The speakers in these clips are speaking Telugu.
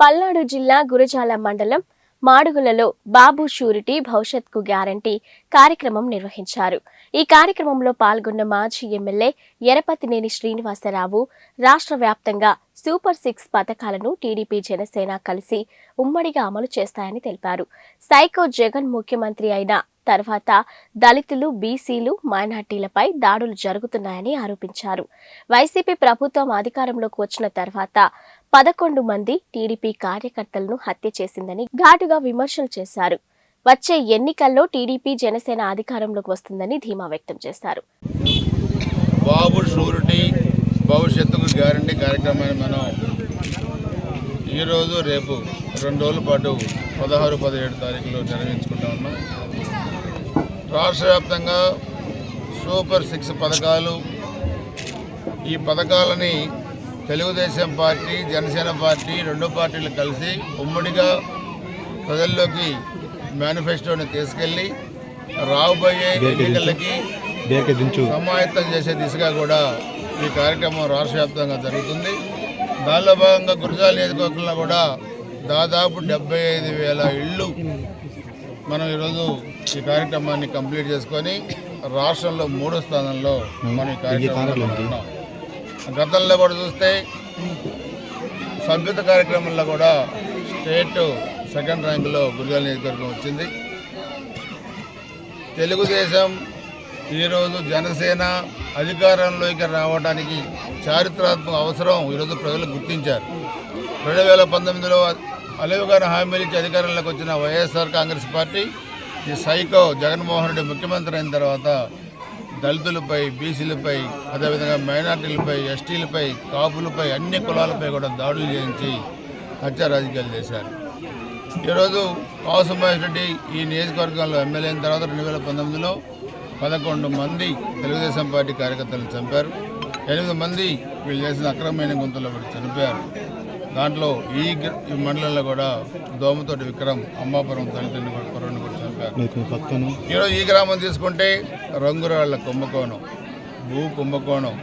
పల్నాడు జిల్లా గురజాల మండలం మాడుగులలో బాబు షూరిటీ భవిష్యత్కు గ్యారంటీ కార్యక్రమం నిర్వహించారు. ఈ కార్యక్రమంలో పాల్గొన్న మాజీ ఎమ్మెల్యే ఎరపతినేని శ్రీనివాసరావు రాష్ట్ర వ్యాప్తంగా సూపర్ సిక్స్ పథకాలను టీడీపీ జనసేన కలిసి ఉమ్మడిగా అమలు చేస్తాయని తెలిపారు. సైకో జగన్ ముఖ్యమంత్రి అయిన తర్వాత దళితులు బీసీలు మైనార్టీలపై దాడులు జరుగుతున్నాయని ఆరోపించారు. వైసీపీ ప్రభుత్వం అధికారంలోకి వచ్చిన తర్వాత పదకొండు మంది టీడీపీ కార్యకర్తలను హత్య చేసిందని ఘాటుగా విమర్శలు చేశారు. వచ్చే ఎన్నికల్లో టీడీపీ జనసేన అధికారంలోకి వస్తుందని ధీమా వ్యక్తం చేశారు. బాబు షూరిటీ భవిష్యత్తుకు గ్యారంటీ కార్యక్రమాన్ని మనం ఈరోజు రేపు రెండు రోజుల పాటు పదహారు పదిహేడు తారీఖులో నిర్వహించుకుంటా ఉన్నాం. రాష్ట్ర వ్యాప్తంగా సూపర్ సిక్స్ పథకాలు. ఈ పథకాలని తెలుగుదేశం పార్టీ జనసేన పార్టీ రెండు పార్టీలు కలిసి ఉమ్మడిగా ప్రజల్లోకి మేనిఫెస్టోని తీసుకెళ్ళి రాబోయే ఎన్నికలకి సమాయత్తం చేసే దిశగా కూడా ఈ కార్యక్రమం రాష్ట్ర వ్యాప్తంగా జరుగుతుంది. దానిలో భాగంగా గురజాల నియోజకవర్గంలో కూడా దాదాపు డెబ్బై ఐదు వేల ఇళ్ళు మనం ఈరోజు ఈ కార్యక్రమాన్ని కంప్లీట్ చేసుకొని రాష్ట్రంలో మూడో స్థానంలో మనం ఈ కార్యక్రమంలో ఉన్నాం గతంలో కూడా చూస్తే సభ్యత కార్యక్రమంలో కూడా స్టేట్ సెకండ్ ర్యాంకులో గురజాల నియోజకవర్గం వచ్చింది. తెలుగుదేశం ఈరోజు జనసేన అధికారంలోకి రావడానికి చారిత్రాత్మక అవసరం ఈరోజు ప్రజలు గుర్తించారు. రెండు వేల పంతొమ్మిదిలో అలవుగారి హామీలు ఇచ్చి అధికారంలోకి వచ్చిన వైఎస్ఆర్ కాంగ్రెస్ పార్టీ ఈ సైకో జగన్మోహన్ రెడ్డి ముఖ్యమంత్రి అయిన తర్వాత దళితులపై బీసీలపై అదేవిధంగా మైనార్టీలపై ఎస్టీలపై కాపులపై అన్ని కులాలపై కూడా దాడులు చేయించి హత్య రాజకీయాలు చేశారు. ఈరోజు కాసు మహేష్ రెడ్డి ఈ నియోజకవర్గంలో ఎమ్మెల్యే అయిన తర్వాత రెండు వేల పంతొమ్మిదిలో పదకొండు మంది తెలుగుదేశం పార్టీ కార్యకర్తలను చంపారు. ఎనిమిది మంది వీళ్ళు చేసిన అక్రమమైన గుంతలో చనిపోయారు. దాంట్లో ఈ మండలంలో కూడా దోమతోటి విక్రమ్ అంబాపురం దళితుని కూడా కుర్రని కూడా చంపారు. ఈరోజు ఈ గ్రామం తీసుకుంటే రంగురాళ్ళ కుంభకోణం భూ కుంభకోణం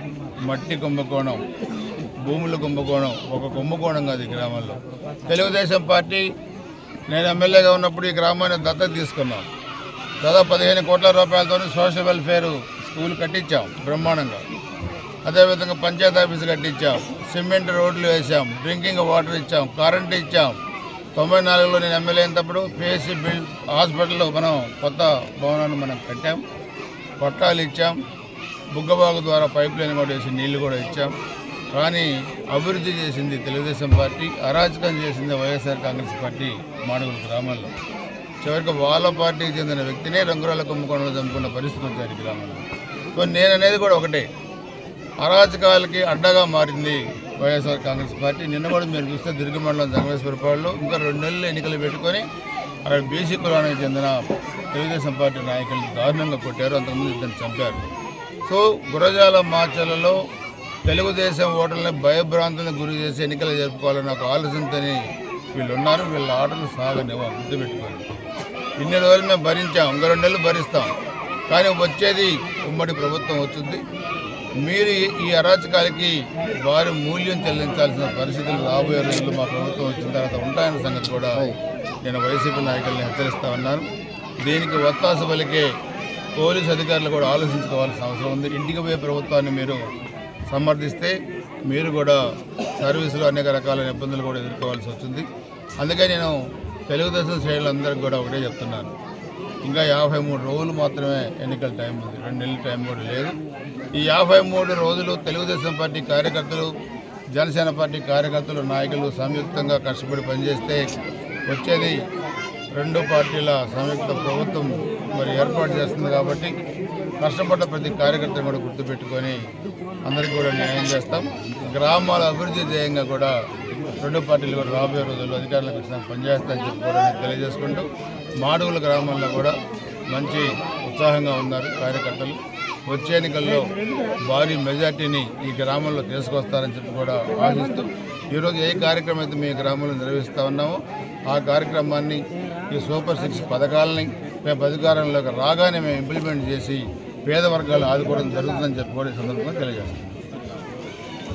మట్టి కుంభకోణం భూముల కుంభకోణం ఒక కుంభకోణం కాదు ఈ గ్రామంలో. తెలుగుదేశం పార్టీ నేను ఎమ్మెల్యేగా ఉన్నప్పుడు ఈ గ్రామాన్ని దత్తత తీసుకున్నాం. దాదాపు పదిహేను కోట్ల రూపాయలతో సోషల్ వెల్ఫేర్ స్కూల్ కట్టించాం బ్రహ్మాండంగా. అదేవిధంగా పంచాయతీ ఆఫీస్ కట్టించాం. సిమెంట్ రోడ్లు వేసాం డ్రింకింగ్ వాటర్ ఇచ్చాం. కరెంట్ ఇచ్చాం. తొంభై నాలుగులో నేను ఎమ్మెల్యే అయినప్పుడు పిఎస్సి బిల్డ్ హాస్పిటల్లో మనం కొత్త భవనాన్ని మనం కట్టాం. పట్టాలు ఇచ్చాం. బుగ్గబాగు ద్వారా పైప్ లైన్ కూడా వేసి నీళ్ళు కూడా ఇచ్చాం. కానీ అభివృద్ధి చేసింది తెలుగుదేశం పార్టీ అరాచకం చేసింది వైఎస్ఆర్ కాంగ్రెస్ పార్టీ మాడుగుల గ్రామాల్లో. చివరికి వాళ్ళ పార్టీకి చెందిన వ్యక్తినే రంగురాల కుంభకోణంలో చంపుకున్న పరిస్థితి వచ్చారు గ్రామంలో. సో నేను అనేది కూడా ఒకటే. అరాచకాలకి అడ్డగా మారింది వైఎస్ఆర్ కాంగ్రెస్ పార్టీ. నిన్న కూడా మీరు చూస్తే దుర్గ మండలం జంగమేశ్వరపాడులో ఇంకా రెండు నెలలు ఎన్నికలు పెట్టుకొని అక్కడ బీసీ కులానికి చెందిన తెలుగుదేశం పార్టీ నాయకులను దారుణంగా కొట్టారు. అంతకుముందు ఇద్దరు చంపారు. సో గురజాల మార్చలలో తెలుగుదేశం ఓటర్లని భయభ్రాంతులను గురి చేసి ఎన్నికలు జరుపుకోవాలని ఒక ఆలోచనతోని వీళ్ళు ఉన్నారు వీళ్ళ ఆటలు సాగనివ్వం గుర్తుపెట్టుకోండి. ఇన్ని రోజులు మేము భరించాం. ఇంకా రెండు నెలలు భరిస్తాం. కానీ వచ్చేది ఉమ్మడి ప్రభుత్వం వచ్చింది మీరు ఈ- అరాచకాలకి వారి మూల్యం చెల్లించాల్సిన పరిస్థితులు రాబోయే రోజులు మా ప్రభుత్వం వచ్చిన తర్వాత ఉంటాయన్న సంగతి కూడా నేను వైసీపీ నాయకుల్ని హెచ్చరిస్తా ఉన్నాను. దీనికి ఒత్తాస పలికే పోలీసు అధికారులు కూడా ఆలోచించుకోవాల్సిన అవసరం ఉంది. ఇంటికి పోయే ప్రభుత్వాన్ని మీరు సమర్థిస్తే మీరు కూడా సర్వీసులో అనేక రకాలైన ఇబ్బందులు కూడా ఎదుర్కోవాల్సి వచ్చింది. అందుకే నేను తెలుగుదేశం శ్రేణులందరికీ కూడా ఒకటే చెప్తున్నాను. ఇంకా యాభై మూడు రోజులు మాత్రమే ఎన్నికల టైం ఉంది. రెండు నెలల టైం కూడా లేదు. ఈ యాభై మూడు రోజులు తెలుగుదేశం పార్టీ కార్యకర్తలు జనసేన పార్టీ కార్యకర్తలు నాయకులు సంయుక్తంగా కష్టపడి పనిచేస్తే వచ్చేది రెండు పార్టీల సంయుక్త ప్రభుత్వం మరి ఏర్పాటు చేస్తుంది కాబట్టి కష్టపడ్డ ప్రతి కార్యకర్తను కూడా గుర్తుపెట్టుకొని అందరికీ కూడా న్యాయం చేస్తాం. గ్రామాల అభివృద్ధి ధ్యేయంగా కూడా రెండు పార్టీలు కూడా రాబోయే రోజుల్లో అధికారులకు వచ్చిన పనిచేస్తాయని చెప్పి కూడా తెలియజేసుకుంటూ మాడుగుల గ్రామంలో కూడా మంచి ఉత్సాహంగా ఉన్నారు కార్యకర్తలు. వచ్చే ఎన్నికల్లో భారీ మెజార్టీని ఈ గ్రామంలో తీసుకొస్తారని చెప్పి కూడా ఆశిస్తూ ఈరోజు ఏ కార్యక్రమం అయితే మీ గ్రామంలో నిర్వహిస్తూ ఉన్నామో ఆ కార్యక్రమాన్ని ఈ సూపర్ సిక్స్ పథకాలని రేపు అధికారంలోకి రాగానే మేము ఇంప్లిమెంట్ చేసి పేద వర్గాలు ఆదుకోవడం జరుగుతుందని చెప్పి కూడా ఈ సందర్భంగా తెలియజేస్తాం